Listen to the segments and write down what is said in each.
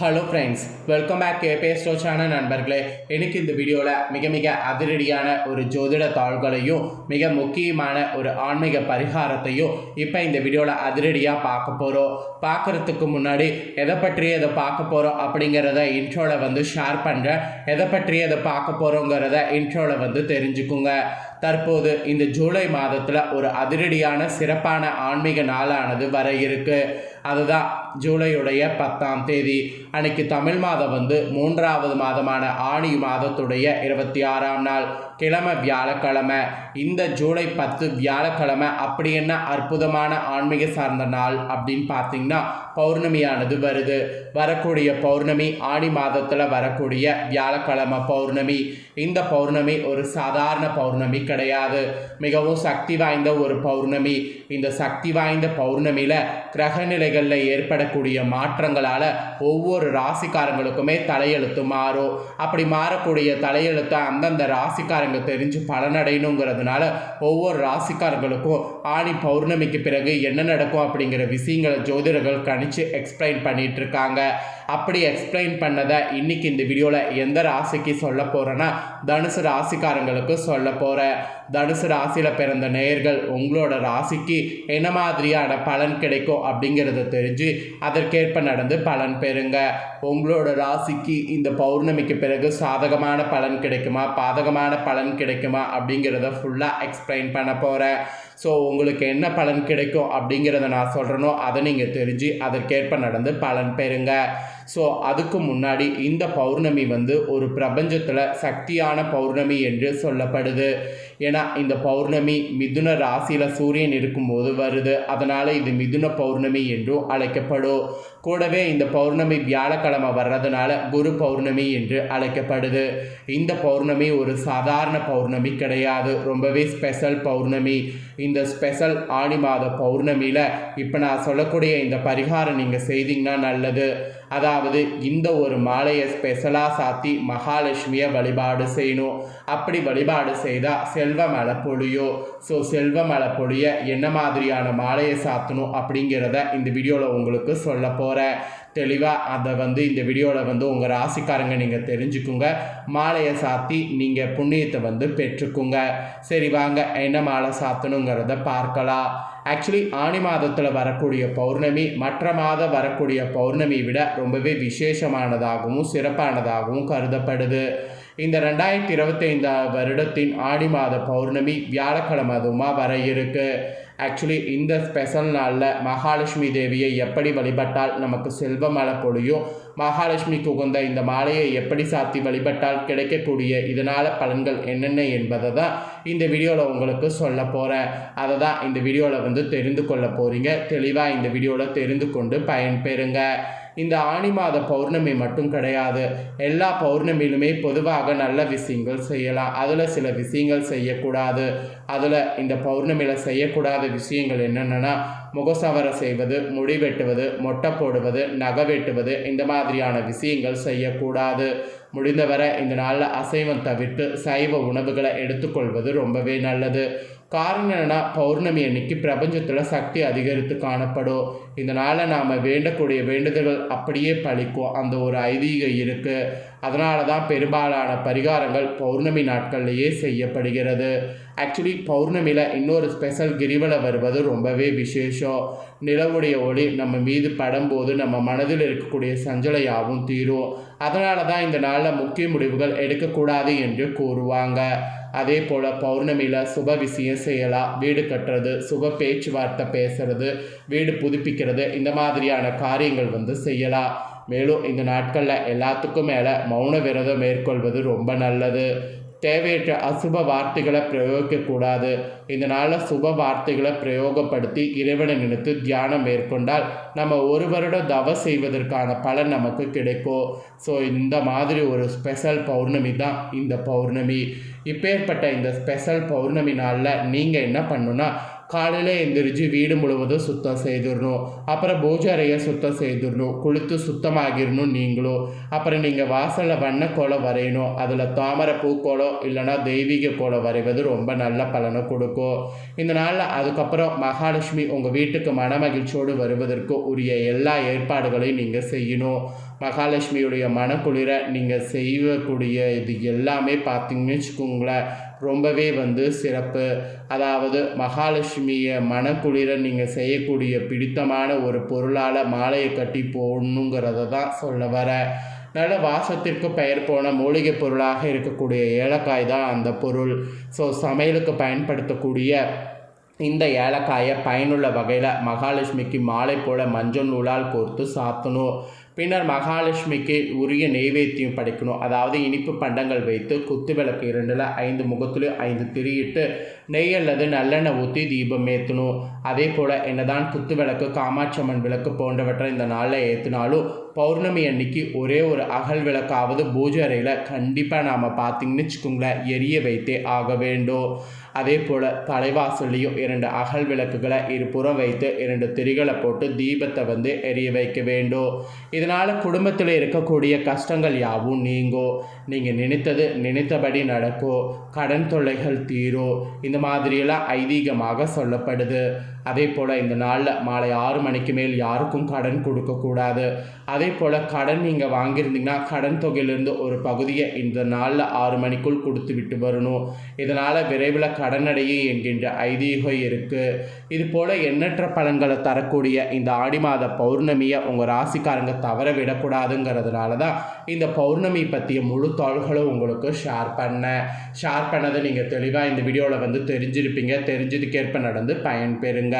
Hello friends welcome back கேபேஸ்டோ channel நண்பர்களே. எனக்கு இந்த வீடியோவில் மிக மிக அதிரடியான ஒரு ஜோதிட தாள்களையும் மிக முக்கியமான ஒரு ஆன்மீக பரிகாரத்தையும் இப்போ இந்த வீடியோவில் அதிரடியாக பார்க்க போகிறோம் பார்க்குறதுக்கு முன்னாடி எதை பற்றி அதை பார்க்க போகிறோம் அப்படிங்கிறத இன்ட்ரோவில் வந்து ஷேர் பண்ணுறேன் எதை பற்றி அதை பார்க்க போகிறோங்கிறத இன்ட்ரோவில் வந்து தெரிஞ்சுக்குங்க. தற்போது இந்த ஜூலை மாதத்தில் ஒரு அதிரடியான சிறப்பான ஆன்மீக நாளானது வர இருக்குது அதுதான் ஜூலையுடைய பத்தாம் தேதி. அன்னைக்கு தமிழ் மாதம் வந்து மூன்றாவது மாதமான ஆணி மாதத்துடைய இருபத்தி ஆறாம் நாள் கிழமை வியாழக்கிழமை. இந்த ஜூலை பத்து வியாழக்கிழமை அப்படி என்ன அற்புதமான ஆன்மீக சார்ந்த நாள் அப்படின்னு பார்த்தீங்கன்னா பௌர்ணமியானது வருது. வரக்கூடிய பௌர்ணமி ஆணி மாதத்தில் வரக்கூடிய வியாழக்கிழமை பௌர்ணமி. இந்த பௌர்ணமி ஒரு சாதாரண பௌர்ணமி கிடையாது. மிகவும் சக்தி வாய்ந்த ஒரு பௌர்ணமி. இந்த சக்தி வாய்ந்த பௌர்ணமியில் கிரகநிலைகளில் வரக்கூடிய மாற்றங்களால் ஒவ்வொரு ராசிக்காரங்களுக்குமே தலையெழுத்து மாறும். அப்படி மாறக்கூடிய தலையெழுத்தை அந்தந்த ராசிக்காரங்க தெரிஞ்சு பலனடையணுங்கிறதுனால ஒவ்வொரு ராசிக்காரங்களுக்கும் ஆணி பௌர்ணமிக்கு பிறகு என்ன நடக்கும் அப்படிங்கிற விஷயங்களை ஜோதிடர்கள் கணிச்சு எக்ஸ்பிளைன் பண்ணிட்டு இருக்காங்க அப்படி எக்ஸ்பிளைன் பண்ணதை இன்னைக்கு இந்த வீடியோவில் எந்த ராசிக்கு சொல்ல போகிறேன்னா தனுசு ராசிக்காரங்களுக்கு சொல்ல போகிறேன் தனுசு ராசியில் பிறந்த நேயர்கள் உங்களோட ராசிக்கு என்ன மாதிரியான பலன் கிடைக்கும் அப்படிங்கிறத தெரிஞ்சு அதற்கேற்ப நடந்து பலன் பெறுங்க. உங்களோட ராசிக்கு இந்த பௌர்ணமிக்கு பிறகு சாதகமான பலன் கிடைக்குமா? பாதகமான பலன் கிடைக்குமா? அப்படிங்கிறத ஃபுல்லாக எக்ஸ்பிளைன் பண்ண போகிறேன் ஸோ உங்களுக்கு என்ன பலன் கிடைக்கும் அப்படிங்கிறத நான் சொல்கிறேனோ அதை நீங்கள் தெரிஞ்சு அதற்கேற்ப நடந்து பலன் பெறுங்க. ஸோ அதுக்கு முன்னாடி இந்த பௌர்ணமி வந்து ஒரு பிரபஞ்சத்தில் சக்தியான பௌர்ணமி என்று சொல்லப்படுது. ஏன்னா இந்த பௌர்ணமி மிதுன ராசியில் சூரியன் இருக்கும்போது வருது. அதனால் இது மிதுன பௌர்ணமி என்றும் அழைக்கப்படும். கூடவே இந்த பௌர்ணமி வியாழக்கிழமை வர்றதுனால குரு பௌர்ணமி என்று அழைக்கப்படுது. இந்த பௌர்ணமி ஒரு சாதாரண பௌர்ணமி கிடையாது. ரொம்பவே ஸ்பெஷல் பௌர்ணமி. இந்த ஸ்பெஷல் ஆணி மாத பௌர்ணமியில் இப்போ நான் சொல்லக்கூடிய இந்த பரிகாரம் நீங்கள் செய்தீங்கன்னா நல்லது. அதாவது இந்த ஒரு மாலையை ஸ்பெஷலாக சாத்தி மகாலட்சுமியை வழிபாடு செய்யணும். அப்படி வழிபாடு செய்தால் செல்வ மழை பொழியும் ஸோ செல்வ மழை பொழிய என்ன மாதிரியான மாலையை சாத்தணும் அப்படிங்கிறத இந்த வீடியோவில் உங்களுக்கு சொல்ல போகிறேன் தெளிவாக அதை வந்து இந்த வீடியோவில் வந்து உங்கள் ராசிக்காரங்க நீங்கள் தெரிஞ்சுக்குங்க. மாலையை சாத்தி நீங்கள் புண்ணியத்தை வந்து பெற்றுக்குங்க. சரி வாங்க. என்ன மாலை சாத்தணுங்கிறத பார்க்கலாம். ஆக்சுவலி ஆணி மாதத்தில் வரக்கூடிய பௌர்ணமி மற்ற மாதம் வரக்கூடிய பௌர்ணமி விட ரொம்பவே விசேஷமானதாகவும் சிறப்பானதாகவும் கருதப்படுது. இந்த ரெண்டாயிரத்தி இருபத்தைந்தாம் வருடத்தின் ஆடி மாத பௌர்ணமி வியாழக்கிழமை அதுவுமா வர இருக்குது ஆக்சுவலி இந்த ஸ்பெஷல் நாளில் மகாலட்சுமி தேவியை எப்படி வழிபட்டால் நமக்கு செல்வ மழை பொழியும்? மகாலட்சுமிக்கு உகந்த இந்த மாலையை எப்படி சாத்தி வழிபட்டால் கிடைக்கக்கூடிய இதனால் பலன்கள் என்னென்ன என்பதை தான் இந்த வீடியோவில் உங்களுக்கு சொல்ல போகிறேன் அதை தான் இந்த வீடியோவில் வந்து தெரிந்து கொள்ள போகிறீங்க தெளிவாக இந்த வீடியோவில் தெரிந்து கொண்டு பயன்பெறுங்க. இந்த ஆணி மாத பௌர்ணமி மட்டும் கிடையாது. எல்லா பௌர்ணமியிலுமே பொதுவாக நல்ல விஷயங்கள் செய்யலாம். அதில் சில விஷயங்கள் செய்யக்கூடாது. அதில் இந்த பௌர்ணமியில் செய்யக்கூடாத விஷயங்கள் என்னென்னா முகசவரை செய்வது முடி வெட்டுவது மொட்டை போடுவது நகை வெட்டுவது இந்த மாதிரியான விஷயங்கள் செய்யக்கூடாது. முடிந்தவரை இந்த நாளில் அசைவம் தவிர்த்து சைவ உணவுகளை எடுத்துக்கொள்வது ரொம்பவே நல்லது. காரணம் என்னென்னா பௌர்ணமி அன்னைக்கு பிரபஞ்சத்தில் சக்தி அதிகரித்து காணப்படும். இதனால் நாம் வேண்டக்கூடிய வேண்டுதல்கள் அப்படியே பழிக்கும். அந்த ஒரு ஐதீகம் இருக்குது அதனால தான் பெரும்பாலான பரிகாரங்கள் பௌர்ணமி நாட்கள்லேயே செய்யப்படுகிறது. ஆக்சுவலி பௌர்ணமியில் இன்னொரு ஸ்பெஷல் கிரிவலம் வருவது ரொம்பவே விசேஷம். நிலவுடைய ஒளி நம்ம மீது படும்போது நம்ம மனதில் இருக்கக்கூடிய சஞ்சலையாகவும் தீரும். அதனால தான் இந்த நாளில் முக்கிய முடிவுகள் எடுக்கக்கூடாது என்று கூறுவாங்க. அதே போல் பௌர்ணமியில் சுப விஷயம் செய்யலாம் வீடு கட்டுறது சுப பேச்சுவார்த்தை பேசுறது வீடு புதுப்பிக்கிறது இந்த மாதிரியான காரியங்கள் வந்து செய்யலாம் மேலும் இந்த நாட்களில் எல்லாத்துக்கும் மேலே மௌன விரதம் மேற்கொள்வது ரொம்ப நல்லது. தேவையற்ற அசுப வார்த்தைகளை பிரயோகிக்கக்கூடாது. இதனால் சுப வார்த்தைகளை பிரயோகப்படுத்தி இறைவனை நினைத்து தியானம் மேற்கொண்டால் நம்ம ஒரு வருடம் தவ செய்வதற்கான பலன் நமக்கு கிடைக்கும். ஸோ இந்த மாதிரி ஒரு ஸ்பெஷல் பௌர்ணமி தான் இந்த பௌர்ணமி. இப்பேற்பட்ட இந்த ஸ்பெஷல் பௌர்ணமி நாளில் நீங்கள் என்ன பண்ணுன்னா காலையில் எந்திரிச்சு வீடு முழுவதும் சுத்தம் செய்திடணும். அப்புறம் பூஜை அறையை சுத்தம் செய்திடணும். குளித்து சுத்தமாகிடணும் நீங்களும். அப்புறம் நீங்கள் வாசலில் வண்ண கோலம் வரையணும். அதில் தாமரை பூக்கோலம் இல்லைன்னா தெய்வீக கோலம் வரைவது ரொம்ப நல்ல பலனை கொடுக்கும். இந்த நாளில் அதுக்கப்புறம் மகாலட்சுமி உங்கள் வீட்டுக்கு மனமகிழ்ச்சியோடு வருவதற்கு உரிய எல்லா ஏற்பாடுகளையும் நீங்கள் செய்யணும். மகாலட்சுமியுடைய மனக்குளிர நீங்கள் செய்யக்கூடிய இது எல்லாமே பார்த்தீங்கன்னு வச்சுக்கோங்களேன். ரொம்பவே வந்து சிறப்பு. அதாவது மகாலட்சுமியை மனக்குளிர நீங்கள் செய்யக்கூடிய பிடித்தமான ஒரு பொருளால் மாலையை கட்டி போடணுங்கிறத தான் சொல்ல வரேன் நல்ல வாசத்திற்கு பெயர் போன மூலிகை பொருளாக இருக்கக்கூடிய ஏலக்காய் தான் அந்த பொருள். ஸோ சமையலுக்கு பயன்படுத்தக்கூடிய இந்த ஏலக்காயை பயனுள்ள வகையில் மகாலட்சுமிக்கு மாலை போல மஞ்சள் நூலால் கோர்த்து சாத்தணும். பின்னர் மகாலட்சுமிக்கு உரிய நெய்வேத்தியம் படைக்கணும். அதாவது இனிப்பு பண்டங்கள் வைத்து குத்து விளக்கு இரண்டில் ஐந்து முகத்துலேயும் ஐந்து திரியிட்டு நெய் அல்லது நல்லெண்ணெய் ஊற்றி தீபம் ஏற்றணும் அதே போல் என்னதான் குத்து விளக்கு காமாட்சி அம்மன் விளக்கு போன்றவற்றை இந்த நாளில் ஏற்றினாலும் பௌர்ணமி அன்னைக்கு ஒரே ஒரு அகல் விளக்காவது பூஜை அறையில் கண்டிப்பாக நாம் பார்த்திங்கன்னு வச்சுக்கோங்களேன் எரிய வைத்தே ஆக வேண்டும். அதே போல் தலைவாசல்லையும் இரண்டு அகல் விளக்குகளை இருபுறம் வைத்து இரண்டு திரிகளை போட்டு தீபத்தை வந்து எரிய வைக்க வேண்டும். இதனால் குடும்பத்தில் இருக்கக்கூடிய கஷ்டங்கள் யாவும் நீங்கும் நீங்கள் நினைத்தது நினைத்தபடி நடக்கும் கடன் தொல்லைகள் தீரும் இந்த மாதிரியெல்லாம் ஐதீகமாக சொல்லப்படுது. அதே போல் இந்த நாளில் மாலை ஆறு மணிக்கு மேல் யாருக்கும் கடன் கொடுக்கக்கூடாது அதே போல் கடன் நீங்கள் வாங்கியிருந்தீங்கன்னா கடன் தொகையிலிருந்து ஒரு பகுதியை இந்த நாளில் ஆறு மணிக்குள் கொடுத்து விட்டு வரணும். இதனால் விரைவில் கடனடையும் என்கின்ற ஐதீகம் இருக்குது இது போல் எண்ணற்ற பலன்களை தரக்கூடிய இந்த ஆடி மாத பௌர்ணமியை உங்கள் ராசிக்காரங்க தவற விடக்கூடாதுங்கிறதுனால தான் இந்த பௌர்ணமி பற்றிய முழு தாள்களும் உங்களுக்கு ஷேர் பண்ணேன். ஷேர் பண்ணதை நீங்கள் தெளிவாக இந்த வீடியோவில் வந்து தெரிஞ்சிருப்பீங்க. தெரிஞ்சதுக்கேற்ப நடந்து பயன்பெறுங்க.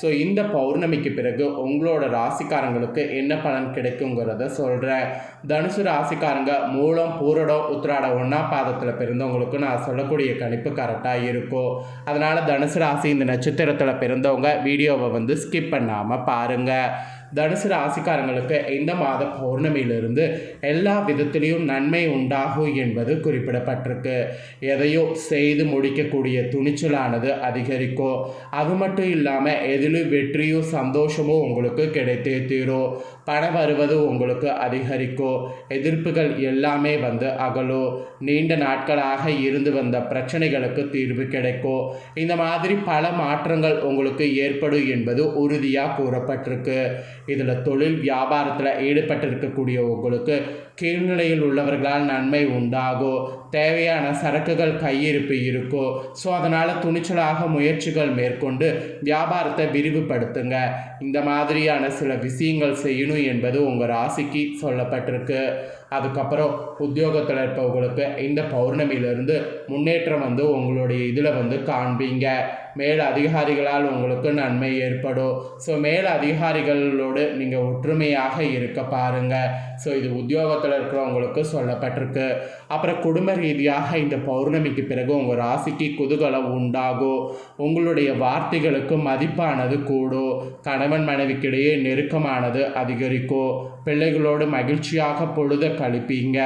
ஸோ இந்த பௌர்ணமிக்கு பிறகு உங்களோட ராசிக்காரங்களுக்கு என்ன பலன் கிடைக்குங்கிறத சொல்கிறேன் தனுசு ராசிக்காரங்க மூலம் பூரடம் உத்திராட ஒன்றா பாதத்தில் பிறந்தவங்களுக்கு நான் சொல்லக்கூடிய கணிப்பு கரெக்டாக இருக்கும் அதனால் தனுசு ராசி இந்த நட்சத்திரத்தில் பிறந்தவங்க வீடியோவை வந்து ஸ்கிப் பண்ணாமல் பாருங்கள் தனுசு ராசிக்காரங்களுக்கு இந்த மாத பௌர்ணமியிலிருந்து எல்லா விதத்திலையும் நன்மை உண்டாகும் என்பது குறிப்பிடப்பட்டிருக்கு. எதையோ செய்து முடிக்கக்கூடிய துணிச்சலானது அதிகரிக்கும் அது மட்டும் இல்லாமல் எதிலும் வெற்றியும் சந்தோஷமும் உங்களுக்கு கிடைத்தே தீரும் பணம் வருவது உங்களுக்கு அதிகரிக்கும் எதிர்ப்புகள் எல்லாமே வந்து அகலும் நீண்ட நாட்களாக இருந்து வந்த பிரச்சனைகளுக்கு தீர்வு கிடைக்கும் இந்த மாதிரி பல மாற்றங்கள் உங்களுக்கு ஏற்படும் என்பது உறுதியாக கூறப்பட்டிருக்கு. இதில் தொழில் வியாபாரத்தில் ஈடுபட்டிருக்கக்கூடிய உங்களுக்கு கீழ்நிலையில் உள்ளவர்களால் நன்மை உண்டாகும் தேவையான சரக்குகள் கையிருப்பு இருக்கும் ஸோ அதனால் துணிச்சலாக முயற்சிகள் மேற்கொண்டு வியாபாரத்தை விரிவுபடுத்துங்க. இந்த மாதிரியான சில விஷயங்கள் செய்யணும் என்பது உங்கள் ராசிக்கு சொல்லப்பட்டிருக்கு. அதுக்கப்புறம் உத்தியோகத்தில் இருப்பவங்களுக்கு இந்த பௌர்ணமியிலிருந்து முன்னேற்றம் வந்து உங்களுடைய இதில் வந்து காண்பீங்க. மேல் அதிகாரிகளால் உங்களுக்கு நன்மை ஏற்படும். ஸோ மேல் அதிகாரிகளோடு நீங்கள் ஒற்றுமையாக இருக்க பாருங்கள் ஸோ இது உத்தியோகத்தில் இருக்கிறவங்களுக்கு சொல்லப்பட்டிருக்கு. அப்புறம் குடும்ப ரீதியாக இந்த பௌர்ணமிக்கு பிறகு உங்கள் ராசிக்கு குதூகலம் உண்டாகும். உங்களுடைய வார்த்தைகளுக்கு மதிப்பானது கூடும். கணவன் மனைவிக்கிடையே நெருக்கமானது அதிகரிக்கும். பிள்ளைகளோடு மகிழ்ச்சியாக பொழுத கழிப்பீங்க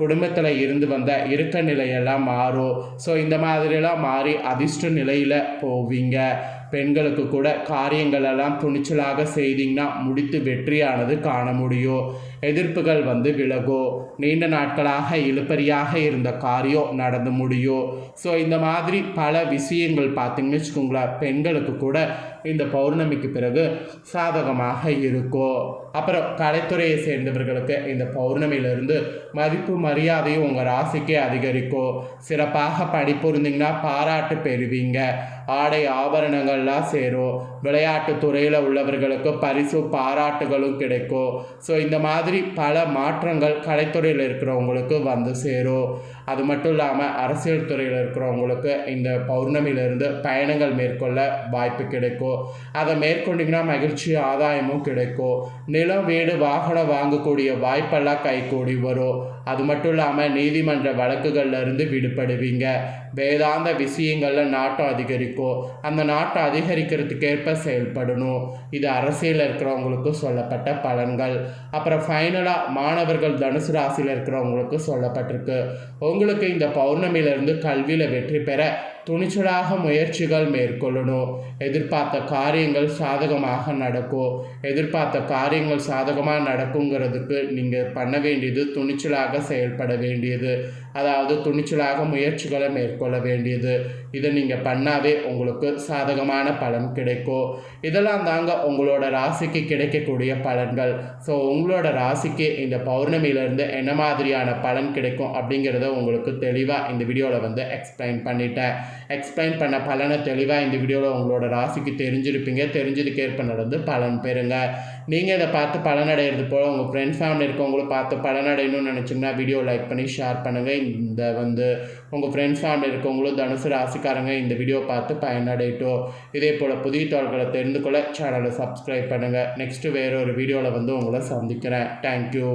குடும்பத்தில் இருந்து வந்த இருக்க நிலையெல்லாம் மாறும். ஸோ இந்த மாதிரிலாம் மாறி அதிர்ஷ்ட நிலையில் போவீங்க. பெண்களுக்கு கூட காரியங்களெல்லாம் துணிச்சலாக செய்தீங்கன்னா முடித்து வெற்றியானது காண முடியும். எதிர்ப்புகள் வந்து விலகும். நீண்ட நாட்களாக இழுப்பறியாக இருந்த காரியம் நடந்து முடியும். ஸோ இந்த மாதிரி பல விஷயங்கள் பார்த்தீங்கன்னு வச்சுக்கோங்களேன். பெண்களுக்கு கூட இந்த பௌர்ணமிக்கு பிறகு சாதகமாக இருக்கும் அப்புறம் கலைத்துறையை சேர்ந்தவர்களுக்கு இந்த பௌர்ணமியிலிருந்து மதிப்பு மரியாதையும் உங்கள் ராசிக்கே அதிகரிக்கும் சிறப்பாக படிப்புரிந்தீங்கன்னா பாராட்டு பெறுவீங்க. ஆடை ஆபரணங்கள்லாம் சேரும் விளையாட்டு துறையில் உள்ளவர்களுக்கு பரிசு பாராட்டுகளும் கிடைக்கும் ஸோ இந்த மாதிரி பல மாற்றங்கள் கலைத்துறையில் இருக்கிறவங்களுக்கு வந்து சேரும் அது மட்டும் இல்லாமல் அரசியல் துறையில் இருக்கிறவங்களுக்கு இந்த பௌர்ணமியிலிருந்து பயணங்கள் மேற்கொள்ள வாய்ப்பு கிடைக்கும். அதை மேற்கொண்டிங்கன்னா மகிழ்ச்சி ஆதாயமும் கிடைக்கும். நிலம் வீடு வாகனம் வாங்கக்கூடிய வாய்ப்பெல்லாம் கைகூடி வரும். அது மட்டும் இல்லாமல் நீதிமன்ற வழக்குகள்லேருந்து விடுபடுவீங்க. வேதாந்த விஷயங்களில் நாட்டம் அதிகரிக்கும். அந்த நாட்டம் அதிகரிக்கிறதுக்கேற்ப செயல்படணும். இது அரசியலில் இருக்கிறவங்களுக்கு சொல்லப்பட்ட பலன்கள். அப்புறம் ஃபைனலாக மாணவர்கள் தனுசு ராசியில் இருக்கிறவங்களுக்கு சொல்லப்பட்டிருக்கு. உங்களுக்கு இந்த பௌர்ணமியிலிருந்து கல்வியில் வெற்றி பெற துணிச்சலாக முயற்சிகள் மேற்கொள்ளணும். எதிர்பார்த்த காரியங்கள் சாதகமாக நடக்கும். எதிர்பார்த்த காரியங்கள் சாதகமாக நடக்குங்கிறதுக்கு நீங்கள் பண்ண வேண்டியது துணிச்சலாக செயல்பட வேண்டியது. அதாவது துணிச்சலாக முயற்சிகளை மேற்கொள்ள வேண்டியது. இதை நீங்கள் பண்ணாவே உங்களுக்கு சாதகமான பலன் கிடைக்கும். இதெல்லாம் தாங்க உங்களோட ராசிக்கு கிடைக்கக்கூடிய பலன்கள். ஸோ உங்களோட ராசிக்கு இந்த பௌர்ணமியிலேருந்து என்ன மாதிரியான பலன் கிடைக்கும் அப்படிங்கிறத உங்களுக்கு தெளிவாக இந்த வீடியோவில் வந்து எக்ஸ்பிளைன் பண்ணிட்டேன். எக்ஸ்பிளைன் பண்ண பலனை தெளிவாக இந்த வீடியோவில் உங்களோட ராசிக்கு தெரிஞ்சிருப்பீங்க. தெரிஞ்சதுக்கேற்ப நடந்து பலன் பெறுங்க. நீங்கள் இதை பார்த்து பலனடைகிறது போல் உங்கள் ஃப்ரெண்ட்ஸ் ஃபேமிலி இருக்கவங்களும் பார்த்து பலனடையணும்னு நினச்சிங்கன்னா வீடியோ லைக் பண்ணி ஷேர் பண்ணுங்கள் இந்த வந்து உங்கள் ஃப்ரெண்ட்ஸ் ஃபேமிலி இருக்கவங்களும் தனுசு ராசிக்காரங்க இந்த வீடியோ பார்த்து பயனடையட்டும். இதே போல் புதிய தகவல்களை தெரிந்து கொள்ள சேனலை சப்ஸ்கிரைப் பண்ணுங்கள் நெக்ஸ்ட்டு வேறொரு ஒரு வீடியோவில் வந்து உங்களை சந்திக்கிறேன். தேங்க்யூ